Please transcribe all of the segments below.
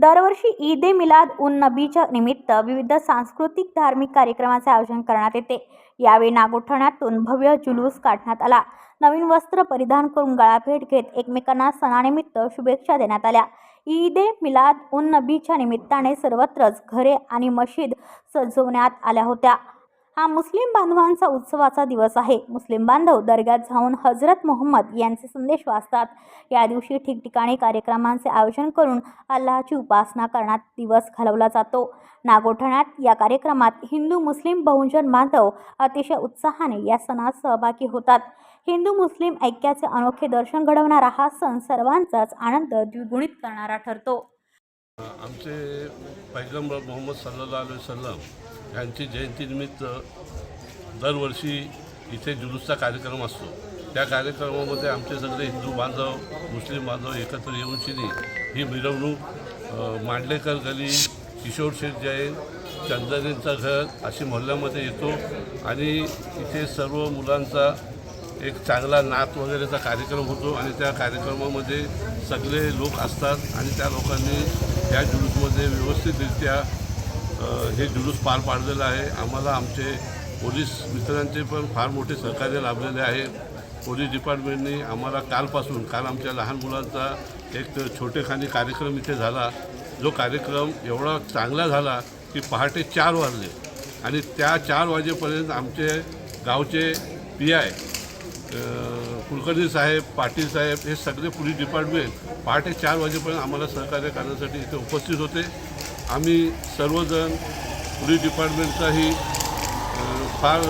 दरवर्षी ईद ए मिलाद उन नबीच्या निमित्त विविध सांस्कृतिक धार्मिक कार्यक्रमाचे आयोजन करण्यात येते. यावेळी नागोठण्यातून भव्य जुलूस काढण्यात आला. नवीन वस्त्र परिधान करून गळाभेट घेत एकमेकांना सणानिमित्त शुभेच्छा देण्यात आल्या. ईद ए मिलाद उन नबीच्या निमित्ताने सर्वत्रच घरे आणि मशीद सजवण्यात आल्या होत्या. हा मुस्लिम बांधवांचा उत्सवाचा दिवस आहे. मुस्लिम बांधव दर्ग्यात जाऊन हजरत मोहम्मद यांचे संदेश वाचतात. या दिवशी ठिकठिकाणी कार्यक्रमांचे आयोजन करून अल्लाची उपासना करण्यात दिवस घालवला जातो. नागोठण्यात या कार्यक्रमात हिंदू मुस्लिम बहुजन बांधव अतिशय उत्साहाने या सणात सहभागी होतात. हिंदू मुस्लिम ऐक्याचे अनोखे दर्शन घडवणारा हा सण सर्वांचाच आनंद द्विगुणित करणारा ठरतो. आमचे पैगंबर मोहम्मद सल्ला अलैहि वसल्लम यांची जयंतीनिमित्त दरवर्षी इथे जुलूसचा कार्यक्रम असतो. त्या कार्यक्रमामध्ये आमचे सगळे हिंदू बांधव मुस्लिम बांधव एकत्र येऊन शिनी ही मिरवणूक मांडलेकर गली किशोर शेठ जैन चंदनींचं घर अशी मोहल्ल्यामध्ये येतो. आणि इथे सर्व मुलांचा एक चांगला नाच वगैरेचा कार्यक्रम होतो आणि त्या कार्यक्रमामध्ये सगळे लोक असतात आणि त्या लोकांनी त्या जुलूसमध्ये व्यवस्थितरित्या हे जुलूस पार पाडलेलं आहे. आम्हाला आमचे पोलीस मित्रांचे पण फार मोठे सहकार्य लाभलेले आहे. पोलीस डिपार्टमेंटने आम्हाला कालपासून काल आमच्या लहान मुलांचा एक छोटेखानी कार्यक्रम इथे झाला. जो कार्यक्रम एवढा चांगला झाला की पहाटे चार वाजले. आणि त्या चार वाजेपर्यंत आमचे गावचे पी आय कुलकर्णी साहेब पाटील साहेब हे सगळे पोलीस डिपार्टमेंट पहाटे चार वाजेपर्यंत आम्हाला सहकार्य करण्यासाठी इथे उपस्थित होते. आम्ही सर्वजण पोलीस डिपार्टमेंटचाही फार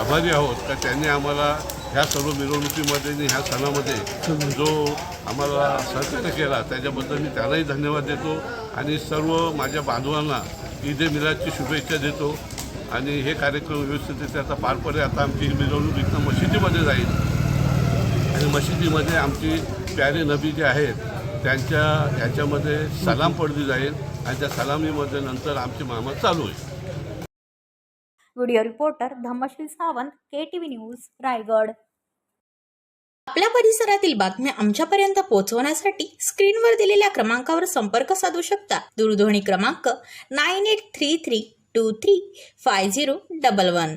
आभारी आहोत का त्यांनी आम्हाला ह्या सर्व मिरवणुकीमध्ये आणि ह्या सणामध्ये जो आम्हाला सहकार्य केला त्याच्याबद्दल मी त्यालाही धन्यवाद देतो आणि सर्व माझ्या बांधवांना ईद ए मिलादची शुभेच्छा देतो. आणि हे कार्यक्रम व्यवस्थितरित्या आता पार पडेल. आता आमची मिरवणूक इथं मशिदीमध्ये जाईल. आणि मशिदीमध्ये आमची प्यारे नबी जे आहेत त्यांच्या ह्याच्यामध्ये सलाम पडली जाईल आणि त्या सलामीमध्ये नंतर आमची मामा चालू होईल. Video reporter Dhammashri Sawant K T V news Raigad. आपल्या परिसरातील बातम्या आमच्यापर्यंत पोहोचवण्यासाठी स्क्रीनवर दिलेल्या क्रमांकावर संपर्क साधू शकता. दूरध्वनी क्रमांक nine eight three three two three five zero double one.